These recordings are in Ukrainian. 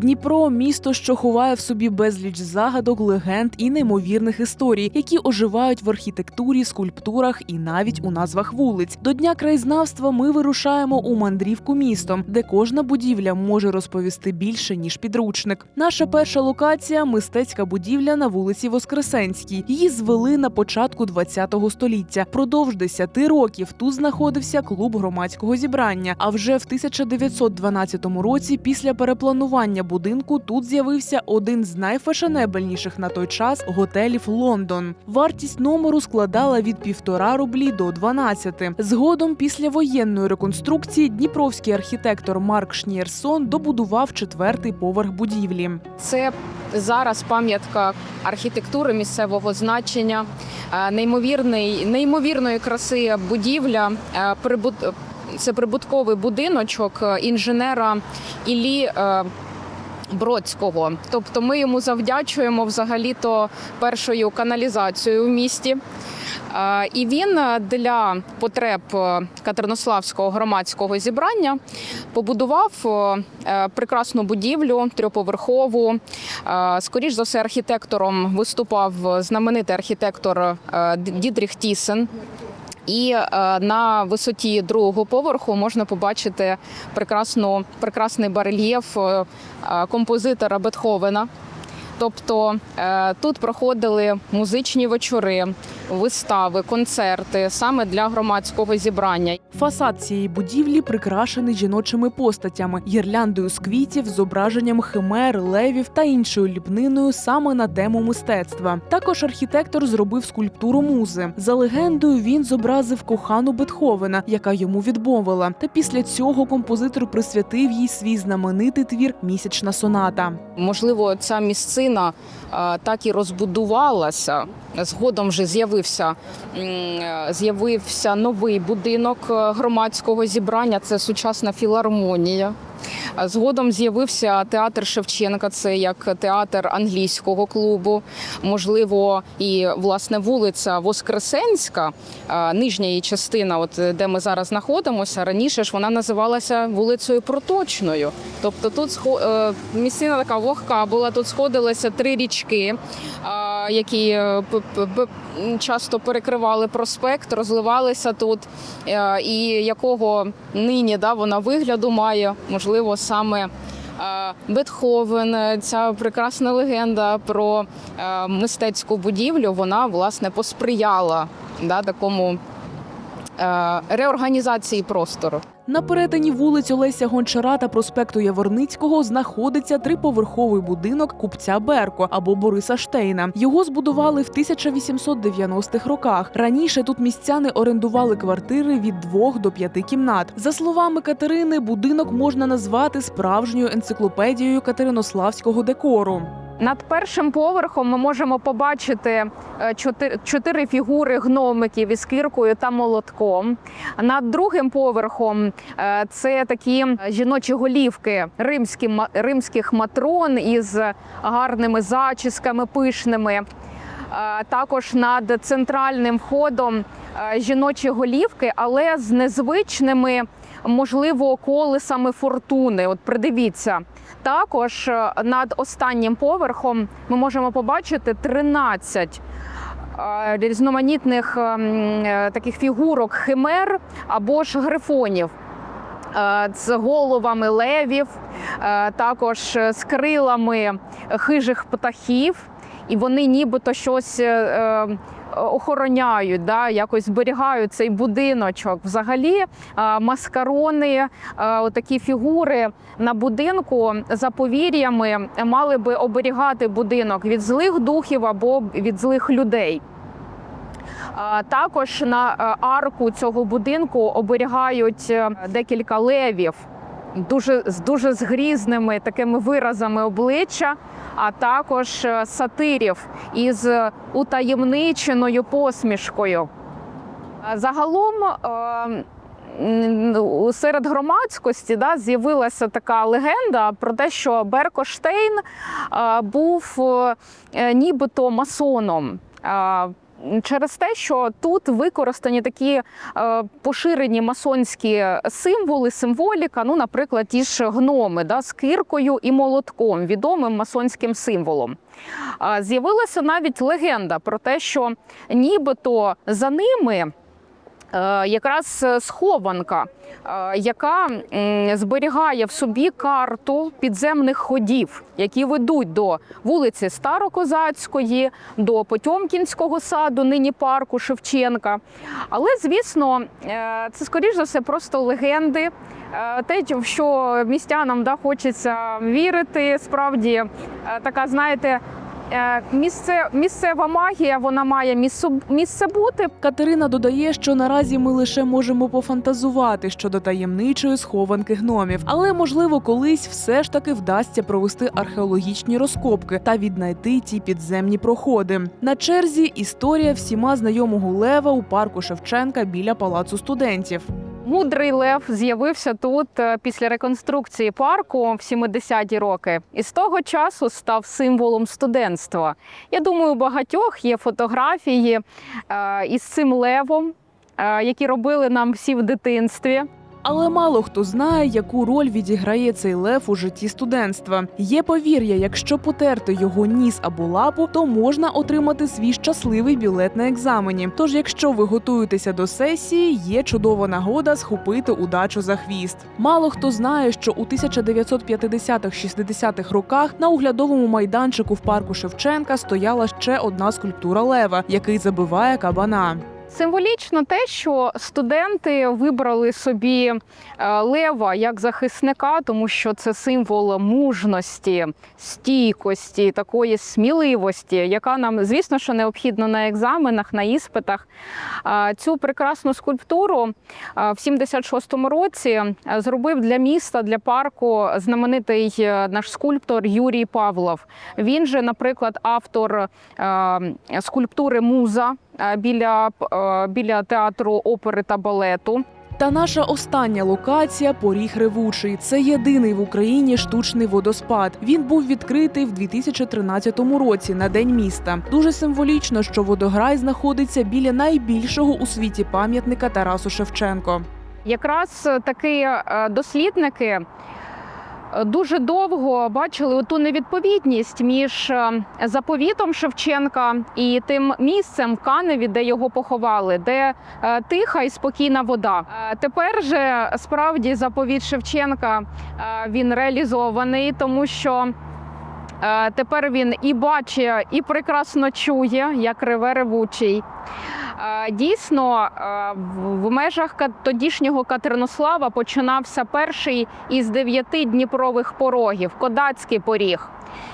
Дніпро місто, що ховає в собі безліч загадок, легенд і неймовірних історій, які оживають в архітектурі, скульптурах і навіть у назвах вулиць. До дня краєзнавства ми вирушаємо у мандрівку містом, де кожна будівля може розповісти більше ніж підручник. Наша перша локація мистецька будівля на вулиці Воскресенській. Її звели на початку ХХ століття. Продовж 10 років тут знаходився клуб громадського зібрання. А вже в 1912 році, після перепланування будинку, тут з'явився один з найфешенебельніших на той час готелів Лондон. Вартість номеру складала від півтора рублі до 12. Згодом, після воєнної реконструкції, дніпровський архітектор Марк Шнієрсон добудував четвертий поверх будівлі. Це зараз пам'ятка архітектури місцевого значення, е, неймовірний, неймовірної краси будівля. е, Це прибутковий будиночок е, інженера Іллі Бродського. Тобто ми йому завдячуємо взагалі-то першою каналізацією в місті. Е, І він е, для потреб е, Катеринославського громадського зібрання побудував прекрасну будівлю трьохповерхову. Е, Скоріш за все, архітектором виступав знаменитий архітектор Дідріх Тісен. І е, на висоті другого поверху можна побачити прекрасну, прекрасний барельєф е, е, композитора Бетховена. Тобто тут проходили музичні вечори, вистави, концерти саме для громадського зібрання. Фасад цієї будівлі прикрашений жіночими постатями, гірляндою з квітів, зображенням химер, левів та іншою ліпниною саме на тему мистецтва. Також архітектор зробив скульптуру музи. За легендою, він зобразив кохану Бетховена, яка йому відмовила. Та після цього композитор присвятив їй свій знаменитий твір Місячна соната. Можливо, ця місцина так і розбудувалася. Згодом вже з'явився е, з'явився новий будинок е, громадського зібрання. Це сучасна філармонія. Згодом з'явився театр Шевченка, це як театр англійського клубу. Можливо, і власне вулиця Воскресенська, е, нижня її частина, от де ми зараз знаходимося. Раніше ж вона називалася вулицею Проточною. Тобто тут місцина така вогка була. Тут сходилися три річки, які е, часто перекривали проспект, розливалися тут, е, і якого нині да, вона вигляду має, можливо, саме. е, Бетховен, ця прекрасна легенда про мистецьку будівлю, вона власне посприяла да, такому реорганізації простору. На перетині вулиць Олеся Гончара та проспекту Яворницького знаходиться триповерховий будинок купця Берко або Бориса Штейна. Його збудували в 1890-х роках. Раніше тут містяни орендували квартири від двох до п'яти кімнат. За словами Катерини, будинок можна назвати справжньою енциклопедією катеринославського декору. Над першим поверхом ми можемо побачити е, чотири, фігури гномиків із кіркою та молотком. Над другим поверхом е, це такі жіночі голівки римські, римських матрон із гарними зачісками пишними. Е, Також над центральним входом е, жіночі голівки, але з незвичними, можливо, колесами фортуни. От придивіться. Також е, над останнім поверхом ми можемо побачити 13 е, різноманітних ем, е, таких фігурок химер або ж грифонів. З головами левів, також з крилами хижих птахів, і вони нібито щось охороняють, да, якось зберігають цей будиночок. Взагалі, е, маскарони, е, такі фігури на будинку за повір'ями мали би оберігати будинок від злих духів або від злих людей. Також на е, арку цього будинку оберігають е, декілька левів. Дуже з дуже з грізними такими виразами обличчя, а також е, сатирів із утаємниченою посмішкою. Загалом е, серед громадськості да, з'явилася така легенда про те, що Беркоштейн е, був е, нібито масоном. Через те, що тут використані такі е, поширені масонські символи, символіка. Ну, наприклад, ті ж гноми да, з киркою і молотком, відомим масонським символом. З'явилася навіть легенда про те, що нібито за ними. Е, Якраз е, схованка, е, яка зберігає в собі карту підземних ходів, які ведуть до вулиці Старокозацької, до Потьомкінського саду, нині парку Шевченка. Але, звісно, це скоріш за все просто легенди. Те, в що містянам да, хочеться вірити, справді така, знаєте, місце, місцева магія, вона має місце, місце бути. Катерина додає, що наразі ми лише можемо пофантазувати щодо таємничої схованки гномів, але можливо колись все ж таки вдасться провести археологічні розкопки та віднайти ті підземні проходи. На черзі історія всіма знайомого лева у парку Шевченка біля палацу студентів. Мудрий лев з'явився тут е, після реконструкції парку в 70-ті роки, і з того часу став символом студентства. Я думаю, у багатьох є фотографії е, із цим левом, е, які робили нам всі в дитинстві. Але мало хто знає, яку роль відіграє цей лев у житті студентства. Є повір'я, якщо потерти його ніс або лапу, то можна отримати свій щасливий білет на екзамені. Тож, якщо ви готуєтеся до сесії, є чудова нагода схопити удачу за хвіст. Мало хто знає, що у 1950-60-х роках на оглядовому майданчику в парку Шевченка стояла ще одна скульптура лева, який забиває кабана. Символічно те, що студенти вибрали собі е, лева як захисника, тому що це символ мужності, стійкості, такої сміливості, яка нам, звісно, що необхідна на екзаменах, на іспитах. Цю прекрасну скульптуру е, в 76-му році е, зробив для міста, для парку знаменитий наш скульптор Юрій Павлов. Він же, наприклад, автор скульптури Муза біля, е, біля театру опери та балету. Та наша остання локація Поріг Ревучий. Це єдиний в Україні штучний водоспад. Він був відкритий в 2013 році на день міста. Дуже символічно, що водограй знаходиться біля найбільшого у світі пам'ятника Тарасу Шевченко. Якраз е, таки е, дослідники е, дуже довго бачили ту невідповідність між е, заповітом Шевченка і тим місцем в Каневі, де його поховали, де е, тиха і спокійна вода. Е, Тепер же справді заповіт Шевченка е, він реалізований, тому що. е, Тепер він і бачить, і прекрасно чує, як реве ревучий. Дійсно, в- межах тодішнього Катеринослава починався перший із дев'яти дніпрових порогів Кодацький поріг.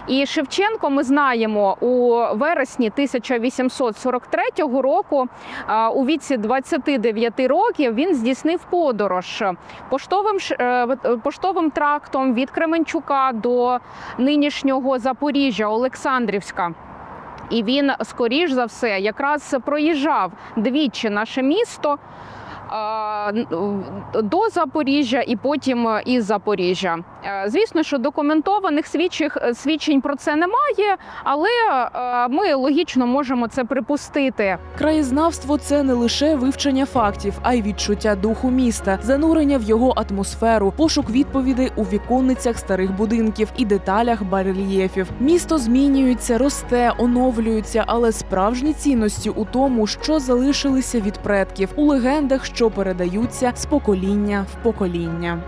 І Шевченко, ми знаємо, у вересні 1843 року, у віці 29 років, він здійснив подорож поштовим, е, поштовим трактом від Кременчука до нинішнього Запоріжжя, Олександрівська. І він, скоріш за все, якраз проїжджав двічі наше місто до Запоріжжя і потім е, із Запоріжжя. Е, Звісно, що документованих свідчих, свідчень про це немає, але е, ми логічно можемо це припустити. Краєзнавство це не лише вивчення фактів, а й відчуття духу міста, занурення в його атмосферу, пошук відповідей у віконницях старих будинків і деталях барельєфів. Місто змінюється, росте, оновлюється, але справжні цінності у тому, що залишилися від предків у легендах, що передаються з покоління в покоління.